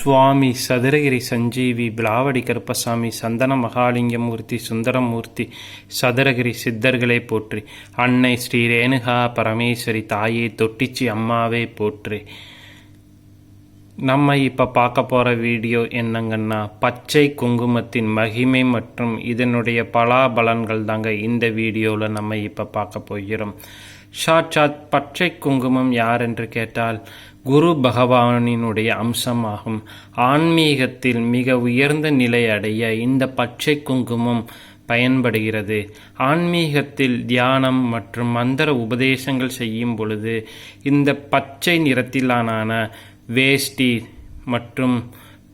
சுவாமி சதுரகிரி சஞ்சீவி பிளாவடி கருப்பசாமி சந்தன மகாலிங்கமூர்த்தி சுந்தரமூர்த்தி சதுரகிரி சித்தர்களை போற்றி. அன்னை ஸ்ரீ ரேணுகா பரமேஸ்வரி தாயே தொட்டிச்சி அம்மாவே போற்றி. நம்ம இப்போ பார்க்க போகிற வீடியோ என்னங்கன்னா பச்சை குங்குமத்தின் மகிமை மற்றும் இதனுடைய பலாபலன்கள் தாங்க இந்த வீடியோவில் நம்ம இப்போ பார்க்க போகிறோம். சாட்சாத் பச்சை குங்குமம் யார் என்று கேட்டால் குரு பகவானினுடைய அம்சமாகும். ஆன்மீகத்தில் மிக உயர்ந்த நிலை அடைய இந்த பச்சை குங்குமம் பயன்படுகிறது. ஆன்மீகத்தில் தியானம் மற்றும் மந்திர உபதேசங்கள் செய்யும் பொழுது இந்த பச்சை நிறத்திலான வேஷ்டி மற்றும்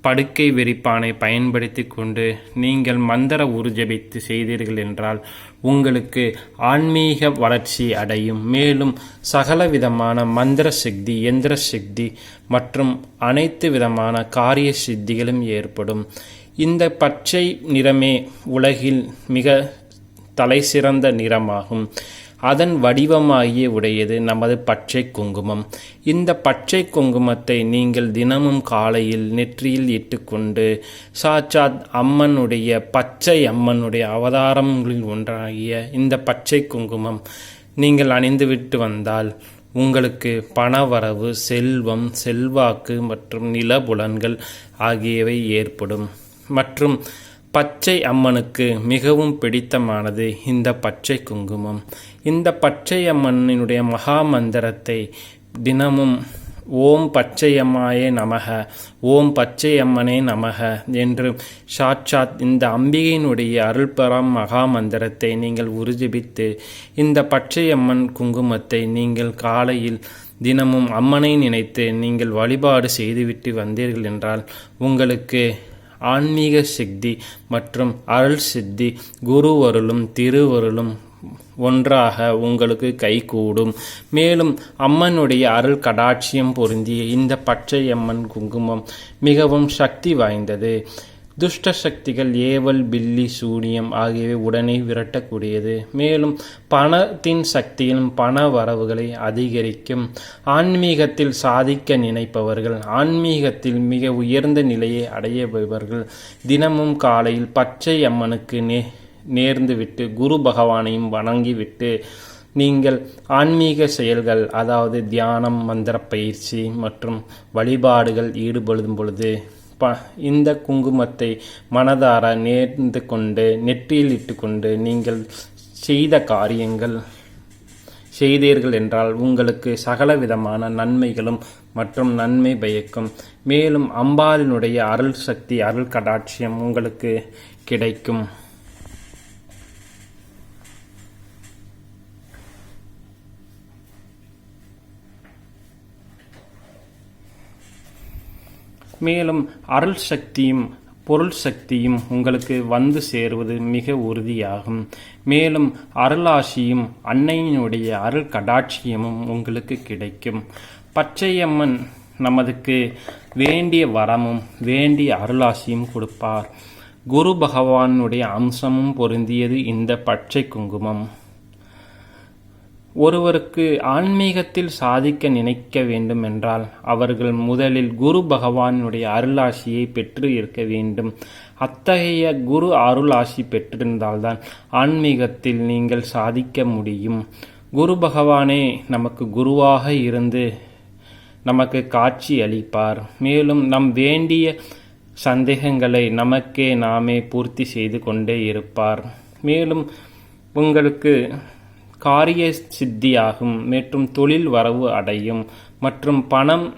படுக்கை விரிப்பானை பயன்படுத்தி கொண்டு நீங்கள் மந்திர உருஜபித்து செய்தீர்கள் என்றால் உங்களுக்கு ஆன்மீக வளர்ச்சி அடையும். மேலும் சகல விதமான மந்திர சக்தி எந்திர சக்தி மற்றும் அனைத்து விதமான காரிய சித்திகளும் ஏற்படும். இந்த பச்சை நிறமே உலகில் மிக தலைசிறந்த நிறமாகும். அதன் வடிவமாகிய உடையது நமது பச்சை குங்குமம். இந்த பச்சை குங்குமத்தை நீங்கள் தினமும் காலையில் நெற்றியில் இட்டுக்கொண்டு சாட்சாத் அம்மனுடைய பச்சை அம்மனுடைய அவதாரங்களில் ஒன்றாகிய இந்த பச்சை குங்குமம் நீங்கள் அணிந்துவிட்டு வந்தால் உங்களுக்கு பணவரவு செல்வம் செல்வாக்கு மற்றும் நிலபுலன்கள் ஆகியவை ஏற்படும். மற்றும் பச்சை அம்மனுக்கு மிகவும் பிடித்தமானது இந்த பச்சை குங்குமம். இந்த பச்சை அம்மனினுடைய மகா மந்திரத்தை தினமும் ஓம் பச்சையம்மாயே நமக ஓம் பச்சையம்மனே நமக என்று சாட்சாத் இந்த அம்பிகையினுடைய அருள்பரம் மகா மந்திரத்தை நீங்கள் உறுதிபித்து இந்த பச்சையம்மன் குங்குமத்தை நீங்கள் காலையில் தினமும் அம்மனை நினைத்து நீங்கள் வழிபாடு செய்துவிட்டு வந்தீர்கள் என்றால் உங்களுக்கு ஆன்மீக சித்தி மற்றும் அருள் சித்தி குருவருளும் திருவருளும் ஒன்றாக உங்களுக்கு கைகூடும். மேலும் அம்மனுடைய அருள் கடாட்சியம் பொருந்திய இந்த பச்சை அம்மன் குங்குமம் மிகவும் சக்தி வாய்ந்தது. துஷ்ட சக்திகள் ஏவல் பில்லி சூனியம் ஆகியவை உடனே விரட்டக்கூடியது. மேலும் பணத்தின் சக்தியிலும் பண வரவுகளை அதிகரிக்கும். ஆன்மீகத்தில் சாதிக்க நினைப்பவர்கள் ஆன்மீகத்தில் மிக உயர்ந்த நிலையை அடையபவர்கள் தினமும் காலையில் பச்சை அம்மனுக்கு நே நேர்ந்துவிட்டு குரு பகவானையும் வணங்கிவிட்டு நீங்கள் ஆன்மீக செயல்கள் அதாவது தியானம் மந்திர பயிற்சி மற்றும் வழிபாடுகள் ஈடுபடும் பொழுது ப இந்த குங்குமத்தை மனதார நேர்ந்து கொண்டு நெற்றியில் இட்டுக்கொண்டு நீங்கள் செய்த காரியங்கள் செய்தீர்கள் என்றால் உங்களுக்கு சகல விதமான நன்மைகளும் மற்றும் நன்மை பயக்கும். மேலும் அம்பாளினுடைய அருள் சக்தி அருள் கடாட்சியம் உங்களுக்கு கிடைக்கும். மேலும் அருள் சக்தியும் பொருள் சக்தியும் உங்களுக்கு வந்து சேருவது மிக உறுதியாகும். மேலும் அருளாசியும் அன்னையினுடைய அருள் கடாட்சியமும் உங்களுக்கு கிடைக்கும். பச்சையம்மன் நமதுக்கு வேண்டிய வரமும் வேண்டிய அருளாசியும் கொடுப்பார். குரு பகவானுடைய அம்சமும் பொருந்தியது இந்த பச்சை குங்குமம். ஒருவருக்கு ஆன்மீகத்தில் சாதிக்க நினைக்க வேண்டும் என்றால் அவர்கள் முதலில் குரு பகவானுடைய அருளாசியை பெற்று இருக்க வேண்டும். அத்தகைய குரு அருளாசி பெற்றிருந்தால்தான் ஆன்மீகத்தில் நீங்கள் சாதிக்க முடியும். குரு பகவானே நமக்கு குருவாக இருந்து நமக்கு காட்சி அளிப்பார். மேலும் நம் வேண்டிய சந்தேகங்களை நமக்கே நாமே பூர்த்தி செய்து கொண்டே இருப்பார். மேலும் உங்களுக்கு காரிய சித்தியாகும் மற்றும் தொழில் வரவு அடையும் மற்றும் பணம்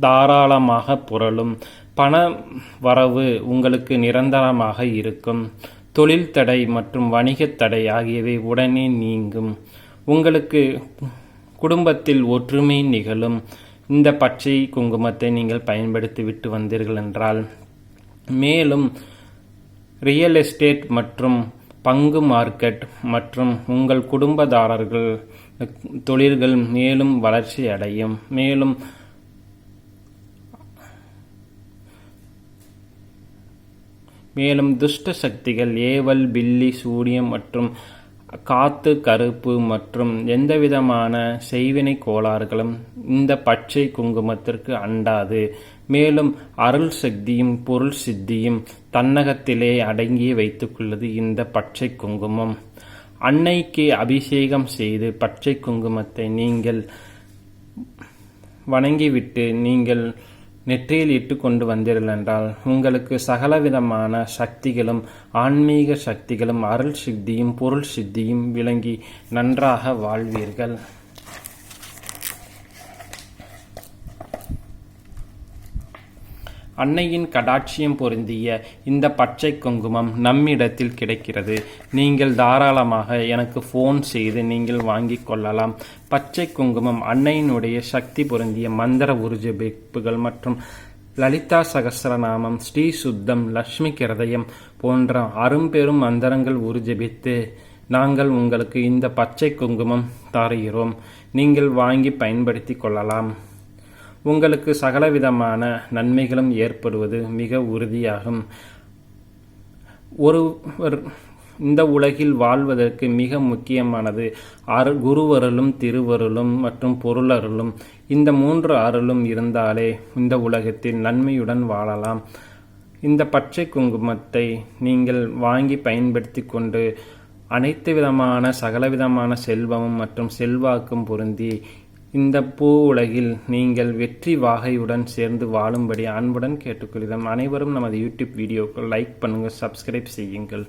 தாராளமாக புரளும். பண வரவு உங்களுக்கு நிரந்தரமாக இருக்கும். தொழில் தடை மற்றும் வணிகத் தடை ஆகியவை உடனே நீங்கும். உங்களுக்கு குடும்பத்தில் ஒற்றுமை நிகழும். இந்த பச்சை குங்குமத்தை நீங்கள் பயன்படுத்தி விட்டு வந்தீர்கள் என்றால் மேலும் ரியல் எஸ்டேட் மற்றும் பங்கு மார்க்கெட் மற்றும் உங்கள் குடும்பதாரர்கள் தொழில்கள் மேலும் வளர்ச்சி அடையும். மேலும் மேலும் துஷ்ட சக்திகள் ஏவல் பில்லி சூரியம் மற்றும் காத்து கருப்பு மற்றும் எந்தவிதமான செய்வினை கோளாறுகளும் இந்த பச்சை குங்குமத்திற்கு அண்டாது. மேலும் அருள் சக்தியும் பொருள் சித்தியும் தன்னகத்திலே அடங்கி வைத்துக்கொள்ளது இந்த பச்சை குங்குமம். அன்னைக்கு அபிஷேகம் செய்து பச்சை குங்குமத்தை நீங்கள் வணங்கிவிட்டு நீங்கள் நெற்றியில் இட்டு கொண்டு வந்தீர்கள் என்றால் உங்களுக்கு சகலவிதமான சக்திகளும் ஆன்மீக சக்திகளும் அருள் சித்தியும் பொருள் சித்தியும் விளங்கி நன்றாக வாழ்வீர்கள். அன்னையின் கடாட்சியம் பொருந்திய இந்த பச்சை குங்குமம் நம்மிடத்தில் கிடைக்கிறது. நீங்கள் தாராளமாக எனக்கு ஃபோன் செய்து நீங்கள் வாங்கிக் கொள்ளலாம். பச்சை குங்குமம் அன்னையினுடைய சக்தி பொருந்திய மந்திர உருஜபிப்புகள் மற்றும் லலிதா சகஸ்ரநாமம் ஸ்ரீ சுத்தம் லக்ஷ்மி கிருதயம் போன்ற அரும்பெரும் மந்திரங்கள் உருஜபித்து நாங்கள் உங்களுக்கு இந்த பச்சை குங்குமம் தருகிறோம். நீங்கள் வாங்கி பயன்படுத்தி கொள்ளலாம். உங்களுக்கு சகலவிதமான நன்மைகளும் ஏற்படுவது மிக உறுதியாகும். ஒருவர் இந்த உலகில் வாழ்வதற்கு மிக முக்கியமானது அரு குருவருளும் திருவருளும் மற்றும் பொருளருளும். இந்த மூன்று அருளும் இருந்தாலே இந்த உலகத்தில் நன்மையுடன் வாழலாம். இந்த பச்சை குங்குமத்தை நீங்கள் வாங்கி பயன்படுத்தி கொண்டு அனைத்து விதமான சகலவிதமான செல்வமும் மற்றும் செல்வாக்கும் பொருந்தி இந்த பூ உலகில் நீங்கள் வெற்றி வாகையுடன் சேர்ந்து வாழும்படி அன்புடன் கேட்டுக்கொள்கிறோம் அனைவரும் நமது யூடியூப் வீடியோக்கள் லைக் பண்ணுங்கள் சப்ஸ்கிரைப் செய்யுங்கள்.